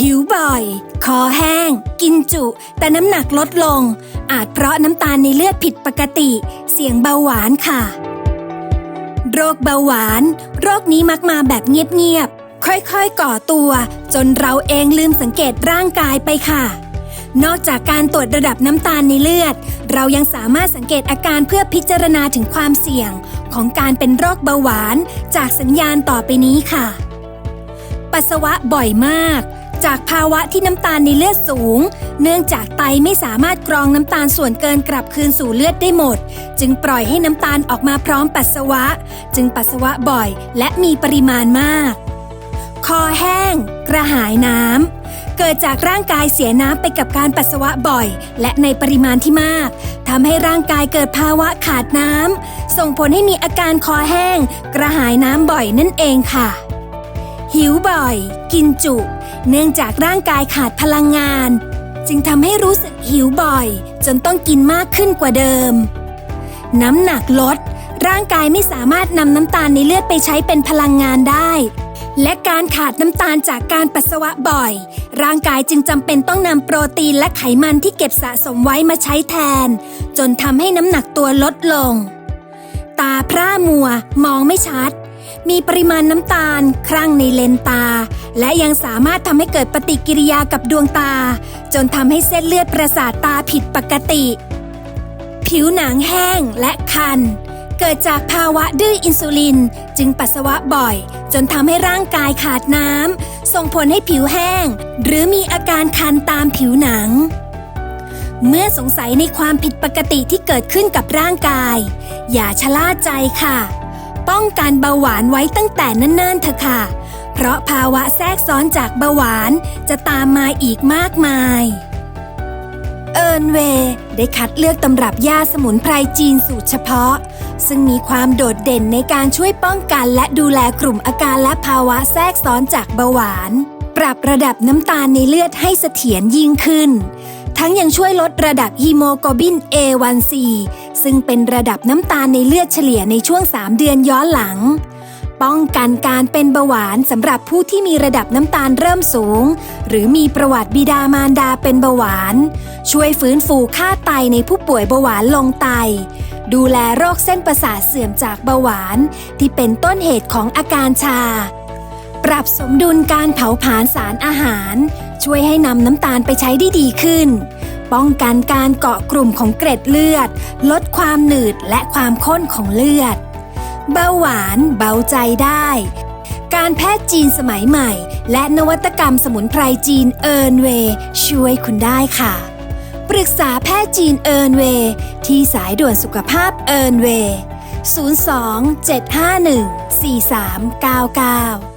หิวบ่อย คอแห้ง กินจุ แต่น้ำหนักลดลง อาจเพราะน้ำตาลในเลือดผิดปกติ เสี่ยงเบาหวานค่ะ โรคเบาหวาน โรคนี้มักมาแบบเงียบๆ ค่อยๆ ก่อตัว จนเราเองลืมสังเกตร่างกายไปค่ะ นอกจากการตรวจระดับน้ำตาลในเลือด เรายังสามารถสังเกตอาการเพื่อพิจารณาถึงความเสี่ยง ของการเป็นโรคเบาหวาน จากสัญญาณต่อไปนี้ค่ะ ปัสสาวะบ่อยมาก จากภาวะที่น้ำตาลในเลือดสูง เนื่องจากไตไม่สามารถกรองน้ำตาลส่วนเกินกลับคืนสู่เลือดได้หมด จึงปล่อยให้น้ำตาลออกมาพร้อมปัสสาวะ จึงปัสสาวะบ่อย และมีปริมาณมาก คอแห้ง กระหายน้ำเกิดจากร่างกายเสียน้ำไปกับการปัสสาวะบ่อย และในปริมาณที่มากทำให้ร่างกายเกิดภาวะขาดน้ำส่งผลให้มีอาการคอแห้ง กระหายน้ำบ่อยนั่นเองค่ะ หิวบ่อย กินจุ เนื่องจากร่างกายขาดพลังงาน จึงทำให้รู้สึกหิวบ่อย จนต้องกินมากขึ้นกว่าเดิม น้ำหนักลด ร่างกายไม่สามารถนำน้ำตาลในเลือดไปใช้เป็นพลังงานได้ และการขาดน้ำตาลจากการปัสสาวะบ่อย ร่างกายจึงจำเป็นต้องนำโปรตีนและไขมันที่เก็บสะสมไว้มาใช้แทน จนทำให้น้ำหนักตัวลดลง ตาพร่ามัว มองไม่ชัด มีปริมาณน้ำตาล ครั่งในเลนตา และยังสามารถทำให้เกิดปฏิกิริยากับดวงตา จนทำให้เส้นเลือดประสาทตาผิดปกติ ผิวหนังแห้งและคัน เกิดจากภาวะดื้ออินซูลิน จึงปัสสาวะบ่อย จนทำให้ร่างกายขาดน้ำส่งผลให้ผิวแห้ง หรือมีอาการคันตามผิวหนังเมื่อสงสัยในความผิดปกติที่เกิดขึ้นกับร่างกาย อย่าชะล่าใจค่ะ ป้องกันเบาหวานไว้ตั้งแต่เนิ่นๆเถอะค่ะ เพราะภาวะแทรกซ้อนจากเบาหวานจะตามมาอีกมากมายเอิร์นเวย์ได้คัดเลือกตำรับยาสมุนไพรจีนสูตรเฉพาะ ซึ่งมีความโดดเด่นในการช่วยป้องกันและดูแลกลุ่มอาการและภาวะแทรกซ้อนจากเบาหวาน ปรับระดับน้ำตาลในเลือดให้เสถียรยิ่งขึ้น ทั้งยังช่วยลดระดับฮีโมโกลบิน A1C ซึ่งเป็นระดับน้ำตาลในเลือดเฉลี่ยในช่วง 3 เดือนย้อนหลัง ป้องกันการเป็นเบาหวานสำหรับผู้ที่มีระดับน้ำตาลเริ่มสูง หรือมีประวัติบิดามารดาเป็นเบาหวาน ช่วยฟื้นฟูค่าไตในผู้ป่วยเบาหวานลงไต ดูแลโรคเส้นประสาทเสื่อมจากเบาหวาน ที่เป็นต้นเหตุของอาการชา ปรับสมดุลการเผาผลาญสารอาหาร ช่วยให้นำน้ำตาลไปใช้ได้ดีขึ้น ป้องกันการเกาะกลุ่มของเกร็ดเลือด ลดความหนืดและความข้นของเลือด เบาหวานเบาใจได้ การแพทย์จีนสมัยใหม่ และนวัตกรรมสมุนไพรจีนเอิร์นเว ช่วยคุณได้ค่ะ ปรึกษาแพทย์จีนเอิร์นเว ที่สายด่วนสุขภาพเอิร์นเวย์02 751 4399